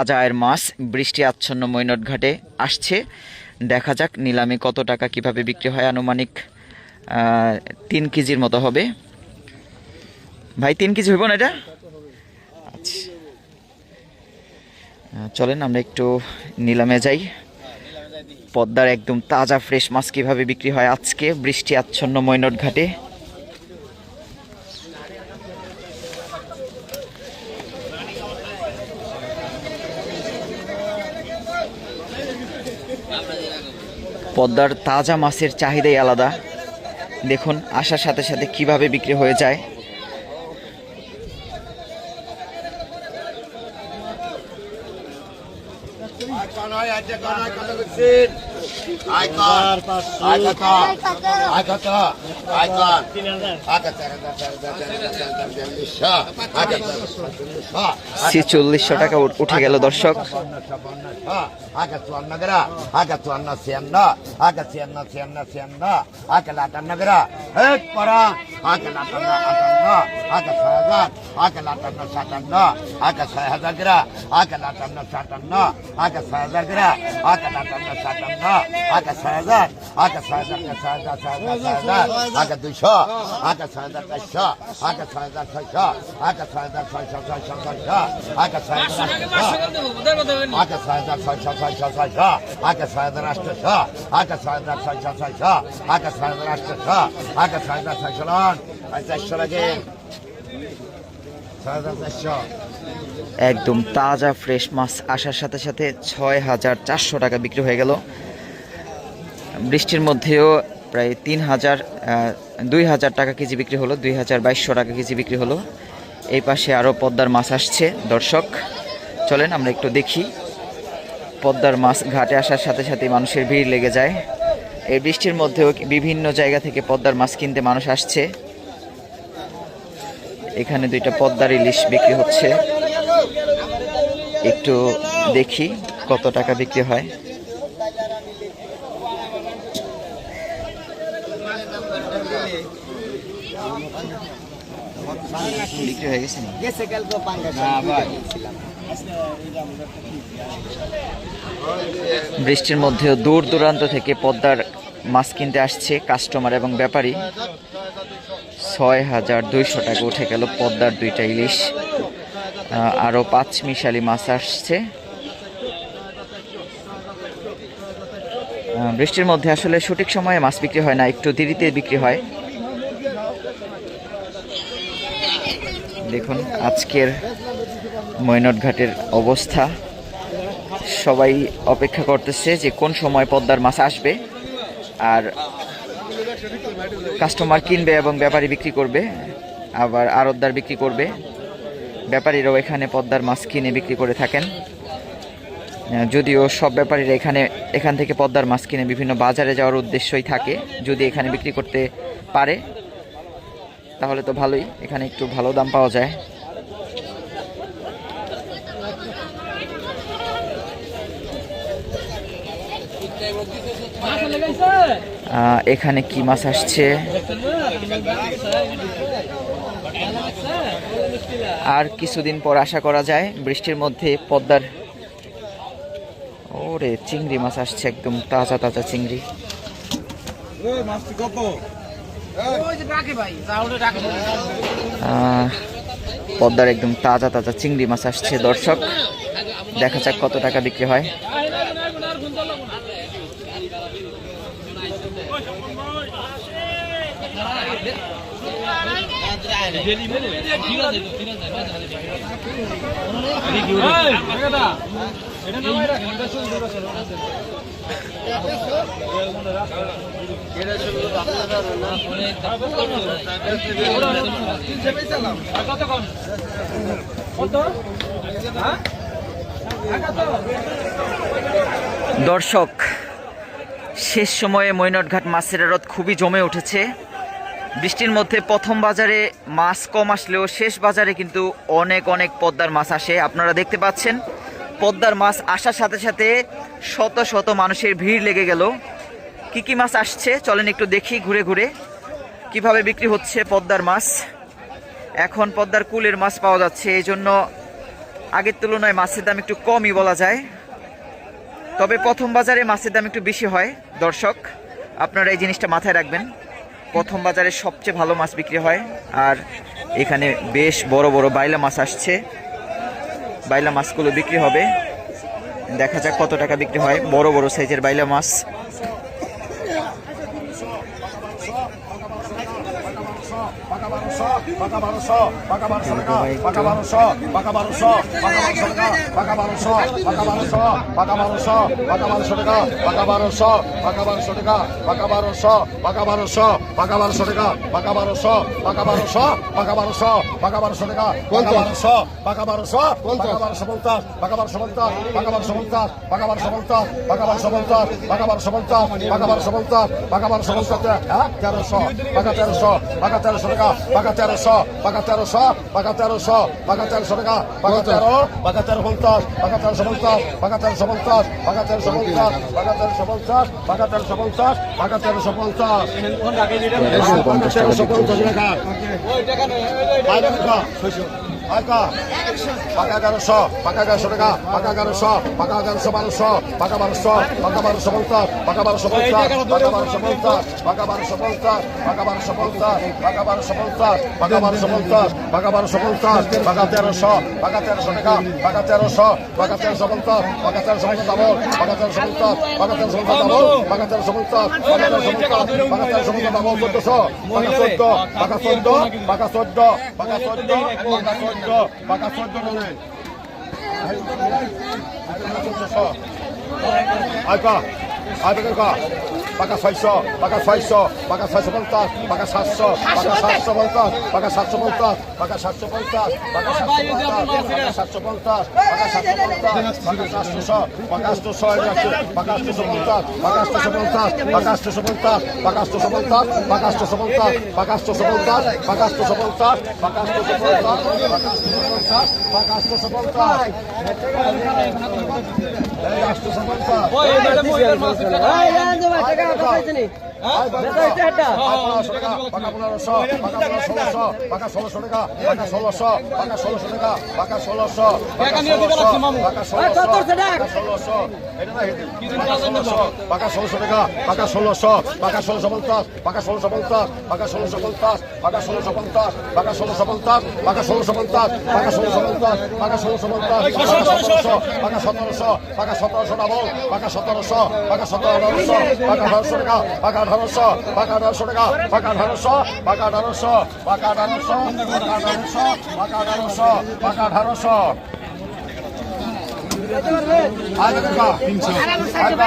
আজায়ের মাছ বৃষ্টি আচ্ছন্ন মৈনট ঘাটে আসছে। দেখা যাক নিলামে কত টাকা কীভাবে বিক্রি হয়। আনুমানিক তিন কেজির মতো হবে। ভাই, তিন কেজি হইব না এটা? আচ্ছা। চলেন, আমরা একটু নিলামে যাই। পদ্মার একদম তাজা, ফ্রেশ মাছ কীভাবে বিক্রি হয় আজকে বৃষ্টি আচ্ছন্ন মৈনট ঘাটে। পদ্মার তাজা মাছের চাহিদাই আলাদা। দেখুন আসার সাথে সাথে কীভাবে বিক্রি হয়ে যায়। আইকন চল্লিশশো টাকা উঠে গেল, দর্শক। আগে চুয়ান্ন আগে চুয়ান্ন, ছিয়ান্ন, আগে ছিয়ান্ন ছিয়ান্ন ছিয়ান্ন, আগে লাটান্ন এক পরা আগে লাটান্ন আটান্ন আগে ছয় হাজার আগে লাটান্ন সাতান্ন আগে ছয় হাজার গেরা আগে লাটান্ন সাতান্ন আগে ছয় হাজার গেরা আগে লাটান্ন সাতান্ন আগে ছয় হাজার আগে ছয় হাজার ছয় হাজার ছয় হাজার ছয় হাজার আগে দুইশো আগে ছয় হাজার চারশো আগে ছয় হাজার ছয়শো আগে ছয় হাজার ছয়শো ছয়শো ছয়শো আগে ছয় হাজার আটশো আগে ছয় ছয়শো লন চারশো লাগে। ছয় হাজার চারশো। একদম তাজা ফ্রেশ মাছ আসার সাথে সাথে ছয় হাজার চারশো টাকা বিক্রি হয়ে গেল। বৃষ্টির মধ্যেও প্রায় তিন হাজার দুই হাজার টাকা কেজি বিক্রি হলো, দুই হাজার বাইশশো টাকা কেজি বিক্রি হলো। এই পাশে আরও পদ্মার মাছ আসছে, দর্শক। চলেন আমরা একটু দেখি। পদ্মার মাছ ঘাটে আসার সাথে সাথে মানুষের ভিড় লেগে যায়। এই বৃষ্টির মধ্যেও বিভিন্ন জায়গা থেকে পদ্মার মাছ কিনতে মানুষ আসছে। এখানে দুইটা পদ্মার ইলিশ বিক্রি হচ্ছে। একটু দেখি কত টাকা বিক্রি হয়। বিক্রি হয়ে গেছে? বৃষ্টির মধ্যেও দূর দূরান্ত থেকে পদ্মার মাছ কিনতে আসছে কাস্টমার এবং ব্যাপারী। ছয় হাজার দুইশো টাকা উঠে গেল পদ্মার দুইটা ইলিশ। আরও পাঁচ মিশালি মাছ আসছে। বৃষ্টির মধ্যে আসলে সঠিক সময়ে মাছ বিক্রি হয় না, একটু দেরিতে বিক্রি হয়। দেখুন, আজকের মৈনট ঘাটের অবস্থা। সবাই অপেক্ষা করতেছে যে কোন সময় পদ্মার মাছ আসবে আর কাস্টমার কিনবে এবং ব্যাপারী বিক্রি করবে, আবার আড়তদার বিক্রি করবে। ব্যাপারীরাও এখানে পদ্মার মাছ কিনে বিক্রি করে থাকেন। যদিও সব ব্যাপারীরা এখানে, এখান থেকে পদ্মার মাছ কিনে বিভিন্ন বাজারে যাওয়ার উদ্দেশ্যই থাকে। যদি এখানে বিক্রি করতে পারে, তাহলে তো ভালোই। এখানে একটু ভালো দাম পাওয়া যায়। এখানে কি মাছ আসছে? আর কিছুদিন পর আশা করা যায় বৃষ্টির মধ্যে পদ্মার ওরে, চিংড়ি মাছ আসছে একদম, তাজা তাজা চিংড়ি। পদ্মার একদম তাজা তাজা চিংড়ি মাছ আসছে, দর্শক। দেখা যাক কত টাকা বিক্রি হয়। দর্শক শেষ সময়ে মৈনটঘাট মাছের আড়ত খুবই জমে উঠেছে। বৃষ্টির মধ্যে প্রথম বাজারে মাছ কম আসলেও শেষ বাজারে কিন্তু অনেক অনেক পদ্মার মাছ আসে। আপনারা দেখতে পাচ্ছেন, পদ্মার মাছ আসার সাথে সাথে শত শত মানুষের ভিড় লেগে গেল। কি কি মাছ আসছে? চলেন একটু দেখি ঘুরে ঘুরে। কীভাবে বিক্রি হচ্ছে পদ্মার মাছ? এখন পদ্মার কুলের মাছ পাওয়া যাচ্ছে, এই জন্য আগের তুলনায় মাছের দাম একটু কমই বলা যায়। তবে প্রথম বাজারে মাছের দাম একটু বেশি হয়, দর্শক। আপনারা এই জিনিসটা মাথায় রাখবেন। প্রথম বাজারে সবচেয়ে ভালো মাছ বিক্রি হয়। আর এখানে বেশ বড় বড় বাইলা মাছ আসছে। বাইলা মাছগুলো বিক্রি হবে। দেখা যাক কত টাকা বিক্রি হয়। বড় বড় সাইজের বাইলা মাছ পাকা বারোশো পাকা বারোশো পাকা বারোশো টাকা পাকা বারোশো পাকা বারোশো পাকা বারোশো টাকা পাকা বারোশো পাকা বারোশো পাকা বারোশো পাকা বারোশো টাকা পাকা বারোশো পাকা বারোশো পাকা বারোশো টাকা পাকা বারোশো পাকা বারোশো পাকা বারোশো পাকা বারোশো টাকা পাকা বারোশো পাকা বারোশো পাকা বারোশো পঞ্চাশ পাকা বারোশো পঞ্চাশ পাকা বারোশো পঞ্চাশ পাকা বারোশো পঞ্চাশ পাকা বারোশো পঞ্চাশ পাকা বারোশো পঞ্চাশ পাকা বারোশো পঞ্চাশ পাকা বারোশো পঞ্চাশ হ্যাঁ তেরোশো পাকা তেরোশো পাকা তেরোশো টাকা পাকা তেরোশো পাকা তেরোশো পাকা তেরোশো পাকা তেরোশো টাকা পাকা তেরো পাকা তেরো পঞ্চাশ পাকা তেরোশো পঞ্চাশ পাকা তেরোশো পঞ্চাশ পাকা তেরোশো পঞ্চাশ। পাকা তেরোশো পঞ্চাশ পাকা তেরোশো পঞ্চাশ পাকা তেরোশো পঞ্চাশ। তেরোশো পঞ্চাশ টাকা। পাকা পাকা পাকা এগারোশো পাকা এগারোশো টাকা পাকা এগারোশো পাকা এগারোশো বারোশো পাকা বারোশো পাকা বারোশো পঞ্চাশ পাকা বারোশো পঞ্চাশ পাকা বারোশো পঞ্চাশ পাকা বারোশো পঞ্চাশ পাকা বারোশো পঞ্চাশ পাকা বারোশো পঞ্চাশ পাকা বারোশো পঞ্চাশ পাকা বারোশো পঞ্চাশ পাকা তেরোশো পাকা তেরোশো টাকা পাকা তেরোশো পাকা তেরোশো পঞ্চাশ পাকা তেরোশো পঞ্চাশ পাকা তেরোশো পঞ্চাশ পাকা তেরোশো পঞ্চাশ পাকা তেরোশো পঞ্চাশ পাকা তেরোশো পঞ্চাশ পাকা তেরোশো পঞ্চাশ ডাবল চোদ্দশো পাকা চোদ্দ পাকা চোদ্দ পাকা চোদ্দ পাকা চোদ্দ পাকা চোদ্দ পাকা চোদ্দ বলে আইকা আইকা পাকা ছয়শো পাকা ছয়শো পাকা ছয়শো পঞ্চাশ পাকা সাতশো পাকা সাতশো পঞ্চাশ পাকা সাতশো পঞ্চাশ। পাকা সাতশো পঞ্চাশ পাকা সাতশো পঞ্চাশ পাকা সাতশো পঞ্চাশ পাকা সাতশো পাকা আটশোশো পাকা আটশোশো পঞ্চাশ পাকা আটশোশো পঞ্চাশ পাকা আটশোশো পঞ্চাশ পাকা আটশোশো পঞ্চাশ পাকা আটশোশো পঞ্চাশ পাকা আটশোশো পঞ্চাশ পাকা আটশোশো পঞ্চাশ পাকা আটশোশো পঞ্চাশ পাকা আটশোশো পঞ্চাশ এই আটশোশো পঞ্চাশ সতেরোশো পাকা সতেরোশো ডাবল পাকা সতেরোশো পাকা সতেরোশো টাকা পাকা আঠারোশো টাকা পাকা আঠারোশো পাকা আঠারোশো টাকা, পাকা আঠারোশো পাকা আঠারোশো পাকা আঠারোশো পাকা আঠারোশো পাকা আঠারোশো পাকা আঠারোশো আগে টাকা আগে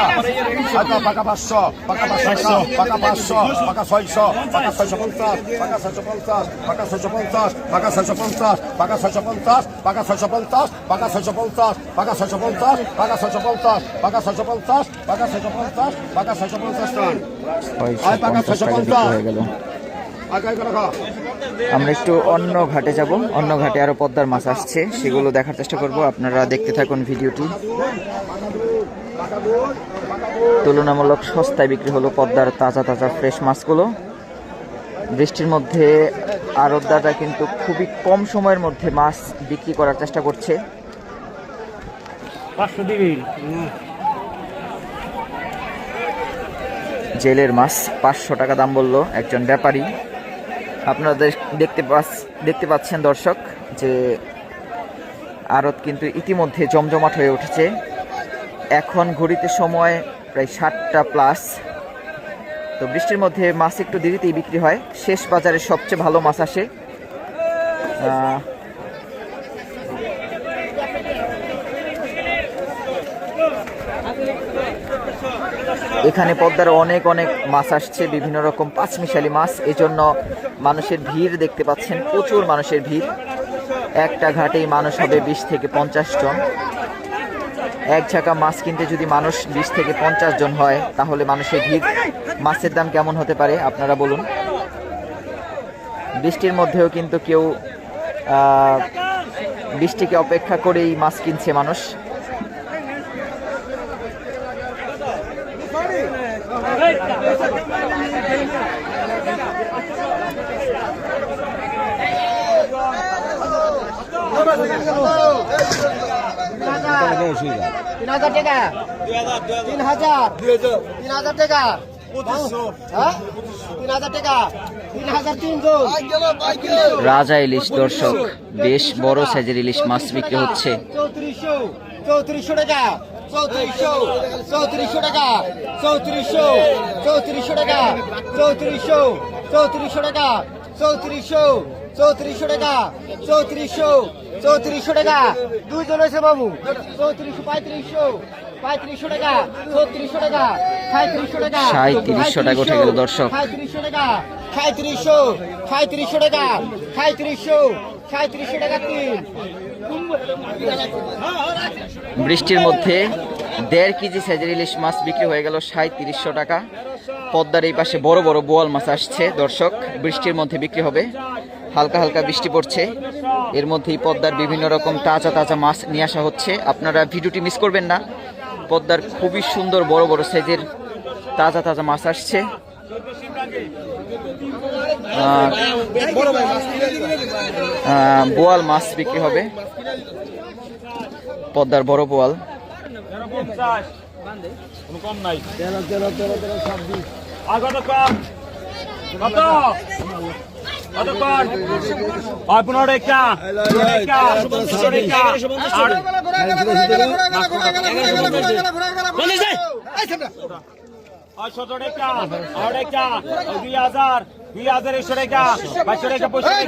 আগে পাকা পাঁচশো পাকা পাঁচশো পাকা পাঁচশো পাকা ছয়শো পাকা ছয়শো পঞ্চাশ পাকা ছয়শো পঞ্চাশ পাকা ছয়শো পঞ্চাশ পাকা ছয়শো পঞ্চাশ পাকা ছয়শো পঞ্চাশ পাকা ছয়শো পঞ্চাশ পাকা ছয়শো পঞ্চাশ পাকা ছয়শো পঞ্চাশ পাকা ছয়শো পঞ্চাশ পাকা ছয়শো পঞ্চাশ পাকা ছয়শো পঞ্চাশ পাকা ছয়শো পঞ্চাশ ছয়শো পঞ্চাশ টাকা হয়ে গেল আগে আগে রাখা আমরা একটু অন্য ঘাটে যাব। অন্য ঘাটে আরও পদ্মার মাছ আসছে সেগুলো দেখার চেষ্টা করব। আপনারা দেখতে থাকুন ভিডিওটি। তুলনামূলক সস্তায় বিক্রি হলো পদ্মার তাজা তাজা ফ্রেশ মাছগুলো। বৃষ্টির মধ্যে আড়তদাররা কিন্তু খুবই কম সময়ের মধ্যে মাছ বিক্রি করার চেষ্টা করছে। জেলের মাছ পাঁচশো টাকা দাম বলল একজন ব্যাপারী। আপনারা দেখতে দেখতে পাচ্ছেন দর্শক যে আরত কিন্তু ইতিমধ্যে জমজমাট হয়ে উঠেছে। এখন ঘড়িতে সময় প্রায় সাতটা প্লাস তো বৃষ্টির মধ্যে মাছ একটু দেরিতেই বিক্রি হয়। শেষ বাজারে সবচেয়ে ভালো মাছ আসে। এখানে পদ্মার অনেক অনেক মাছ আসছে, বিভিন্ন রকম পাঁচমিশালি মাছ। এই জন্য মানুষের ভিড় দেখতে পাচ্ছেন, প্রচুর মানুষের ভিড়। একটা ঘাটেই মানুষ হবে বিশ থেকে পঞ্চাশ জন। এক ঝাঁকা মাছ কিনতে যদি মানুষ বিশ থেকে পঞ্চাশ জন হয়, তাহলে মানুষের ভিড়। মাছের দাম কেমন হতে পারে, আপনারা বলুন? বৃষ্টির মধ্যেও কিন্তু কেউ বৃষ্টিকে অপেক্ষা করেই মাছ কিনছে মানুষ। রাজা ইলিশ দর্শক বেশ বড় সাইজের ইলিশ মাছ বিক্রি হচ্ছে। চৌত্রিশশো চৌত্রিশশো টাকা। চৌত্রিশশো চৌত্রিশশো টাকা চৌত্রিশশো চৌত্রিশশো টাকা চৌত্রিশশো চৌত্রিশশো টাকা চৌত্রিশশো চৌত্রিশশো টাকা চৌত্রিশশো চৌত্রিশশো টাকা। দুইজন হয়েছে বাবু। চৌত্রিশশো পঁয়ত্রিশশো পঁয়ত্রিশশো টাকা ছত্রিশশো টাকা সাঁত্রিশশো টাকা উঠে গেল দর্শক। সাঁত্রিশশো টাকা সাঁত্রিশশো সাঁত্রিশশো টাকা সাঁত্রিশশো সাঁত্রিশশো টাকা তিন। বৃষ্টির মধ্যে দেড় কেজি সাইজের ইলিশ মাছ বিক্রি হয়ে গেল সাঁত্রিশশো টাকা। পদ্মার এই পাশে বড় বড় বোয়াল মাছ আসছে, দর্শক, বৃষ্টির মধ্যে বিক্রি হবে। হালকা হালকা বৃষ্টি পড়ছে। এর মধ্যেই পদ্মার বিভিন্ন রকম তাজা তাজা মাছ নিয়ে আসা হচ্ছে। আপনারা ভিডিওটি মিস করবেন না। পদ্মার খুবই সুন্দর বড় বড় সাইজের তাজা তাজা মাছ আসছে। বোয়াল মাছ বিক্রি হবে পদ্মার বড় বোয়াল পনেরো একটা নাই আর কত কম কত কত কম আর পনেরো টাকা পনেরো টাকা পনেরো টাকা আর আর সতেরো টাকা আট টাকা আর দুই হাজার দুই হাজার একশো টাকা বাইশশো টাকা পঁচিশশো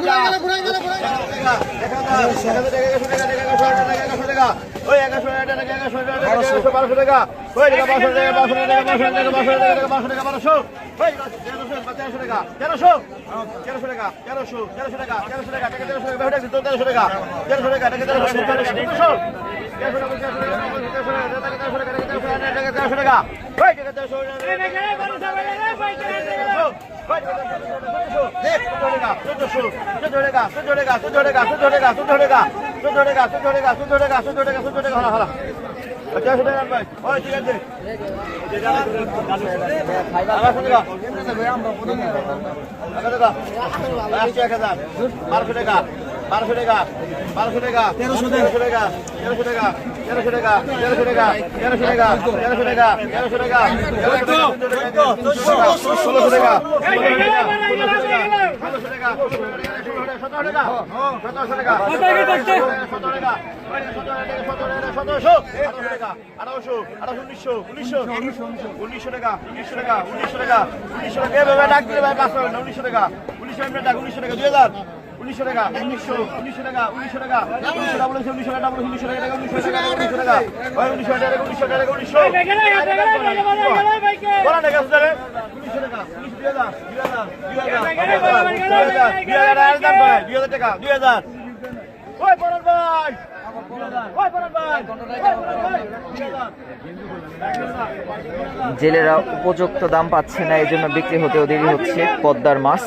টাকা বারোশো টাকা বারোশো টাকা বারোশো টাকা তেরোশো টাকা তেরোশো টাকা তেরোশো টাকা তেরোশো টাকা তেরোশো টাকা তেরোশো টাকা তেরোশো টাকা ষোলোশো টাকা ষোলোশো টাকা সতেরো টাকা সতেরোশো টাকা সতেরো টাকা সতেরোশো টাকা আঠারোশো আঠারোশো উনিশশো উনিশশো উনিশশো টাকা উনিশশো টাকা উনিশশো টাকা উনিশশো টাকা ডাক হাজার উনিশশো টাকা উনিশশো উনিশশো টাকা উনিশশো টাকা। উনিশশো টাকা বলেছে উনিশশো টাকা বলেছে উনিশশো টাকা উনিশশো টাকা উনিশশো টাকা। ওই উনিশশো টাকা উনিশশো টাকা উনিশশো। বলা টাকা সুদারে উনিশশো টাকা উনিশশো দুই হাজার দুই হাজার দুই হাজার দুই হাজার দুই হাজার দুই হাজার দুই হাজার টাকা দুই হাজার। ওই পরান ভাই। ওই পরান ভাই। ওই পরান ভাই। দুই হাজার। জেলেরা উপযুক্ত দাম পাচ্ছে না এই জন্য বিক্রি হতেও দেরি হচ্ছে পদ্মার মাছ।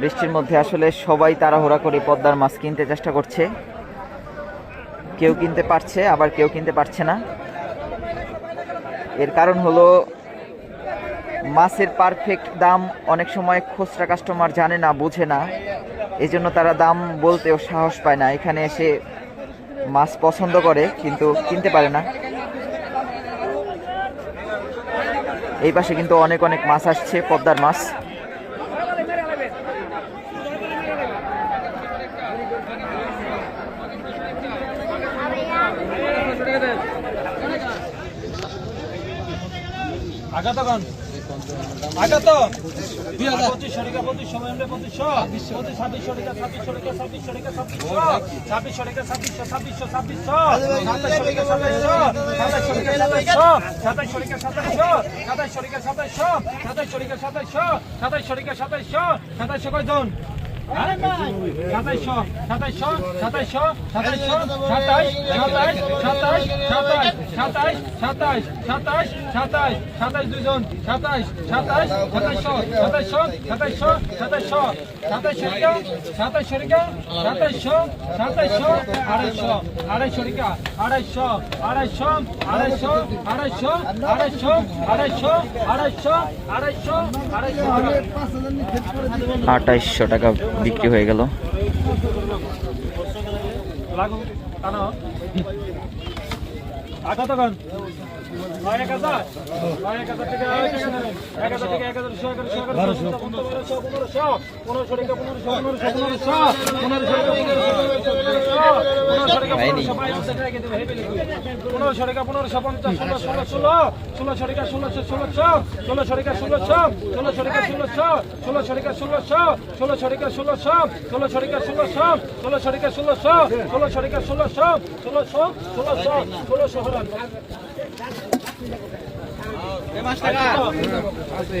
বৃষ্টির মধ্যে আসলে সবাই তাড়াহুড়া করে পদ্মার মাছ কিনতে চেষ্টা করছে। কেউ কিনতে পারছে, আবার কেউ কিনতে পারছে না। এর কারণ হলো, মাছের পারফেক্ট দাম অনেক সময় খুচরা কাস্টমার জানে না, বুঝে না। এই জন্য তারা দাম বলতেও সাহস পায় না। এখানে এসে মাছ পছন্দ করে, কিন্তু কিনতে পারে না। এই পাশে কিন্তু অনেক অনেক মাছ আসছে, পদ্মার মাছ। আগা তো কন আগা তো পঁচিশশো টাকা পঁচিশশো এমনি পঁচিশশো পঁচিশ ছাব্বিশশো টাকা ছাব্বিশশো টাকা ছাব্বিশশো টাকা ছাব্বিশশো টাকা ছাব্বিশশো ছাব্বিশশো ছাব্বিশশো সাতাইশশো টাকা সাতাইশশো সাতাইশশো টাকা সাতাইশশো সাতাইশশো টাকা সাতাইশশো সাতাইশশো টাকা সাতাইশশো সাতাইশশো কয়জন? সাতাইশশো সাতাইশশো সাতাইশশো সাতাইশশো সাতাইশ সাতাইশ সাতাইশ সাতাইশ সাতাইশ সাতাইশ সাতাইশ সাতাইশ দুজন সাতাইশ সাতাইশ সাতাইশশো সাতাইশশো সাতাইশশো সাতাইশশো রিকা সাতাইশশো রিকা সাতাইশশো সাতাইশশো আড়াইশো আড়াইশো রিকা আড়াইশো আড়াইশো আড়াইশো আড়াইশো আড়াইশো আড়াইশো আড়াইশো আড়াইশো আড়াইশো আঠাইশশো টাকা বিক্রি হয়ে গেল লাগু আটা তখন পনেরোশো টাকা পনেরোশো পঞ্চাশ ষোলো ষোলো ষোলো ষোলোশো টাকা ষোলোশো ষোলোশো ষোলোশো টাকা ষোলোশো ষোলোশো টাকা ষোলোশো ষোলোশো টাকা ষোলোশো ষোলোশো টাকা ষোলোশো ষোলোশো টাকা ষোলোশো ষোলোশো টাকা ষোলোশো ষোলোশো টাকা ষোলোশো ষোলোশো ষোলোশো ষোলোশো হরান আছে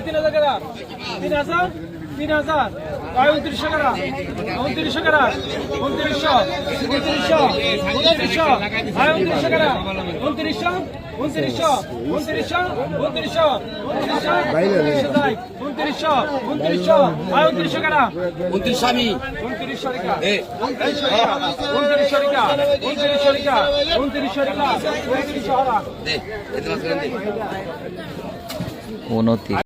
তিন হাজার কেনা তিন হাজার তিন হাজার প্রায় উনত্রিশশো টাকা উনত্রিশশো টাকা উনত্রিশশো উনত্রিশশো উনত্রিশশো প্রায় উনত্রিশশো টাকা উনত্রিশশো উনত্রিশশো উনত্রিশশো উনত্রিশশো উনত্রিশশো উনত্রিশশো উনত্রিশশো প্রায় উনত্রিশশো টাকা উনত্রিশশো আমি শরিকা উনত্রিশ শরিকা উনত্রিশ শরিকা উনত্রিশ উনত্রিশ।